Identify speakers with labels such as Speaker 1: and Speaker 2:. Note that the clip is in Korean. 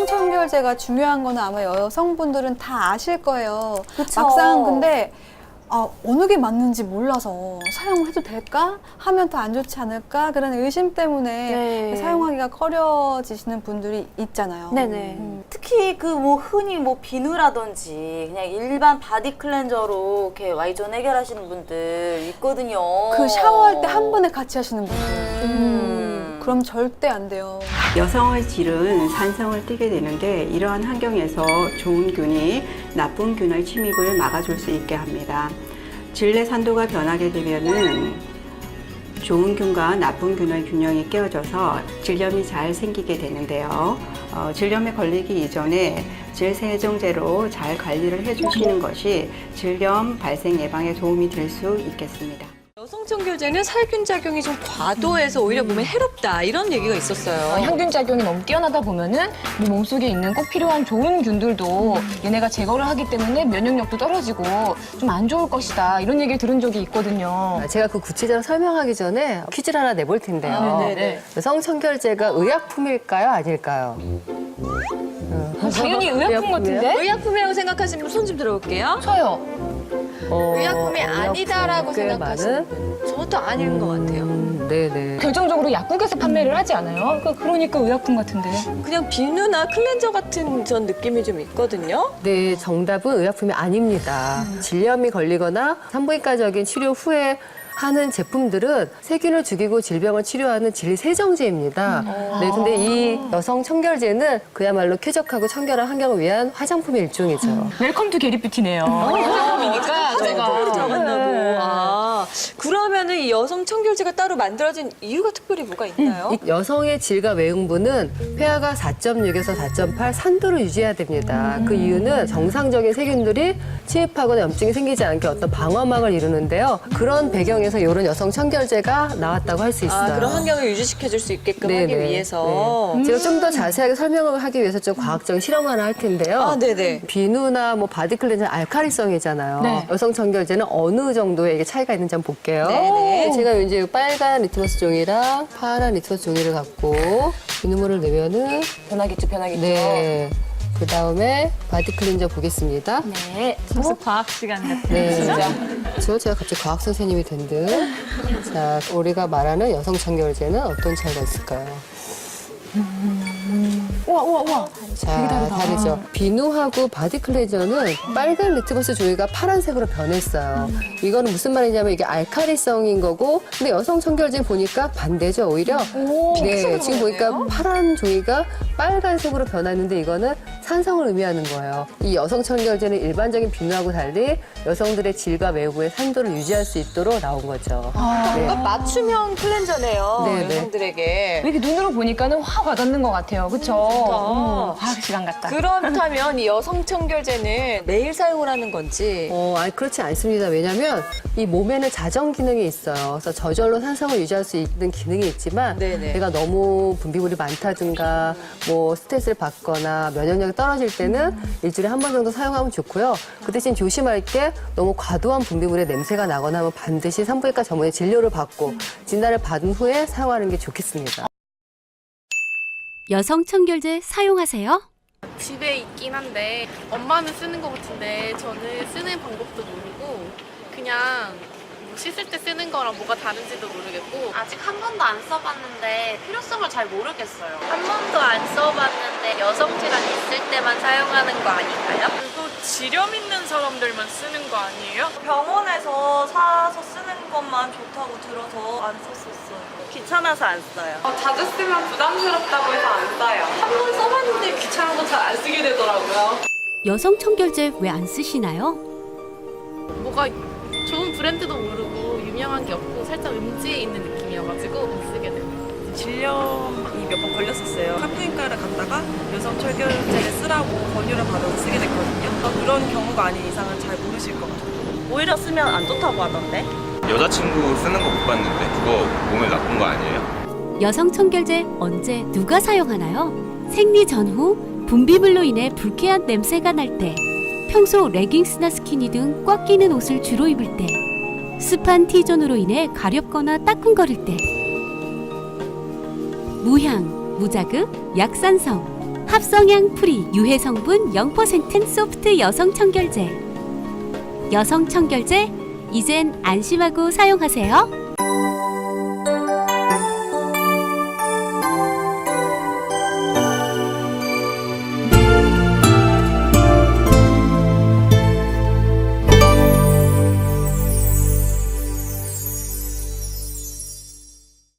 Speaker 1: 여성 청결제가 중요한 거는 아마 여성분들은 다 아실 거예요.
Speaker 2: 그쵸.
Speaker 1: 막상 근데 아, 어느 게 맞는지 몰라서 사용해도 될까? 하면 더 안 좋지 않을까? 그런 의심 때문에
Speaker 2: 네.
Speaker 1: 사용하기가 꺼려지시는 분들이 있잖아요.
Speaker 2: 네네.
Speaker 1: 음.
Speaker 3: 특히 그 뭐 흔히 뭐 비누라든지 그냥 일반 바디 클렌저로 이렇게 Y존 해결하시는 분들 있거든요.
Speaker 1: 그 샤워할 때 한 번에 같이 하시는 분들.
Speaker 3: 음.
Speaker 1: 그럼 절대 안 돼요.
Speaker 4: 여성의 질은 산성을 띠게 되는데 이러한 환경에서 좋은 균이 나쁜 균의 침입을 막아줄 수 있게 합니다. 질내 산도가 변하게 되면은 좋은 균과 나쁜 균의 균형이 깨어져서 질염이 잘 생기게 되는데요. 어, 질염에 걸리기 이전에 질 세정제로 잘 관리를 해주시는 것이 질염 발생 예방에 도움이 될 수 있겠습니다.
Speaker 5: 여성 청결제는 살균 작용이 좀 과도해서 오히려 몸에 해롭다 이런 얘기가
Speaker 6: 어,
Speaker 5: 있었어요.
Speaker 6: 향균 작용이 너무 뛰어나다 보면은 네 몸속에 있는 꼭 필요한 좋은 균들도 얘네가 제거를 하기 때문에 면역력도 떨어지고 좀 안 좋을 것이다 이런 얘기를 들은 적이 있거든요.
Speaker 7: 제가 그 구체적으로 설명하기 전에 퀴즈를 하나 내볼 텐데요.
Speaker 5: 네네.
Speaker 7: 여성 청결제가 의약품일까요, 아닐까요?
Speaker 6: 당연히 의약품 같은데?
Speaker 5: 의약품이라고 생각하시는 분 손 좀 들어볼게요.
Speaker 6: 저요.
Speaker 7: 어,
Speaker 5: 의약품이 아니다라고
Speaker 7: 꽤
Speaker 5: 생각하시는? 분. 저도 아닌 것 같아요.
Speaker 7: 음, 네네.
Speaker 6: 결정적으로 약국에서 판매를 하지 않아요? 그- 그러니까 의약품 같은데.
Speaker 5: 그냥 비누나 클렌저 같은 전 느낌이 좀 있거든요.
Speaker 7: 네, 정답은 의약품이 아닙니다. 질염이 걸리거나 산부인과적인 치료 후에 하는 제품들은 세균을 죽이고 질병을 치료하는 질세정제입니다. 네, 근데 이 여성 청결제는 그야말로 쾌적하고 청결한 환경을 위한 화장품의 일종이죠.
Speaker 6: 웰컴 투 게리뷰티네요.
Speaker 5: 제가 들어간다고.
Speaker 6: 네.
Speaker 5: 아, 그러면은 이 여성 청결제가 따로 만들어진 이유가 특별히 뭐가 있나요?
Speaker 7: 이 여성의 질과 외응부는 pH가 4.6에서 4.8 산도를 유지해야 됩니다. 그 이유는 정상적인 세균들이 침입하거나 염증이 생기지 않게 어떤 방어막을 이루는데요. 그런 배경에서 이런 여성 청결제가 나왔다고 할 수 있어요.
Speaker 5: 아, 그런 환경을 유지시켜 줄 수 있게끔 하기
Speaker 7: 네네.
Speaker 5: 위해서.
Speaker 7: 네. 제가 좀 더 자세하게 설명을 하기 위해서 좀 과학적인 실험 하나 할 텐데요.
Speaker 5: 아, 네네.
Speaker 7: 비누나 뭐 바디 클렌저 알카리성이잖아요.
Speaker 6: 네.
Speaker 7: 여성 청결제는 어느 정도의 이게 차이가 있는지 한번 볼게요.
Speaker 5: 네네.
Speaker 7: 제가 이제 빨간 리트머스 종이랑 파란 리트머스 종이를 갖고 비누물을 내면은
Speaker 6: 변하겠죠, 변하겠죠.
Speaker 7: 네. 그 다음에 바디 클렌저 보겠습니다.
Speaker 6: 네.
Speaker 8: 벌써 과학 시간 같은
Speaker 7: 네. 저 제가 갑자기 과학 선생님이 된 듯. 자, 우리가 말하는 여성 청결제는 어떤 차이가 있을까요?
Speaker 6: 우와, 우와, 우와.
Speaker 7: 자, 다르죠. 비누하고 바디 클렌저는 빨간 리트머스 종이가 파란색으로 변했어요. 이거는 무슨 말이냐면 이게 알카리성인 거고, 근데 여성 청결제 보니까 반대죠, 오히려. 네, 지금 보니까 파란 종이가 빨간색으로 변했는데 이거는 산성을 의미하는 거예요. 이 여성 청결제는 일반적인 비누하고 달리 여성들의 질과 외부의 산도를 유지할 수 있도록 나온 거죠. 네.
Speaker 5: 뭔가 맞춤형 클렌저네요.
Speaker 7: 네 네.
Speaker 5: 여성들에게.
Speaker 6: 이렇게 눈으로 보니까는 확 와닿는 것 같아요. 그쵸? 음, 과학 시간 같다.
Speaker 5: 그렇다면 이 여성 청결제는 매일 사용을 하는 건지
Speaker 7: 어, 아니, 그렇지 않습니다. 왜냐면 이 몸에는 자정 기능이 있어요. 그래서 저절로 산성을 유지할 수 있는 기능이 있지만
Speaker 5: 네네.
Speaker 7: 내가 너무 분비물이 많다든가 뭐 스트레스를 받거나 면역력이 떨어질 때는 일주일에 한 번 정도 사용하면 좋고요. 그 대신 조심할 게 너무 과도한 분비물의 냄새가 나거나 하면 반드시 산부인과 전문의 진료를 받고 진단을 받은 후에 사용하는 게 좋겠습니다.
Speaker 9: 여성 청결제 사용하세요?
Speaker 8: 집에 있긴 한데 엄마는 쓰는 것 같은데 저는 쓰는 방법도 모르고 그냥 뭐 씻을 때 쓰는 거랑 뭐가 다른지도 모르겠고
Speaker 10: 아직 한 번도 안 써봤는데 필요성을 잘 모르겠어요. 한 번도 안 써봤는데 여성 질환 있을 때만 사용하는 거 아닌가요?
Speaker 8: 그거 지렴 있는 사람들만 쓰는 거 아니에요?
Speaker 3: 병원에서 사서 쓰는 것만 좋다고 들어서 안 썼었어요. 귀찮아서 안 써요.
Speaker 8: 자주 쓰면 부담스럽다고 해서 안 써요. 한 번 써봤는데 귀찮아서 잘 안 쓰게 되더라고요.
Speaker 9: 여성 청결제 왜 안 쓰시나요?
Speaker 8: 뭐가 좋은 브랜드도 모르고 유명한 게 없고 살짝 음지에 있는 느낌이어가지고 못 쓰게 돼요.
Speaker 3: 질염이 몇 번 걸렸었어요. 산부인과를 갔다가 여성 철결제를 쓰라고 권유를 받아서 쓰게 됐거든요. 어, 그런 경우가 아닌 이상은 잘 모르실 것 같아요. 오히려 쓰면 안 좋다고 하던데.
Speaker 11: 여자친구 쓰는 거 못 봤는데 그거 몸에 나쁜 거 아니에요?
Speaker 9: 여성 청결제 언제 누가 사용하나요? 생리 전후 분비물로 인해 불쾌한 냄새가 날 때, 평소 레깅스나 스키니 등 꽉 끼는 옷을 주로 입을 때, 습한 T존으로 인해 가렵거나 따끔거릴 때, 무향, 무자극, 약산성, 합성향 프리 유해 성분 0%는 소프트 여성 청결제. 여성 청결제 이젠 안심하고 사용하세요.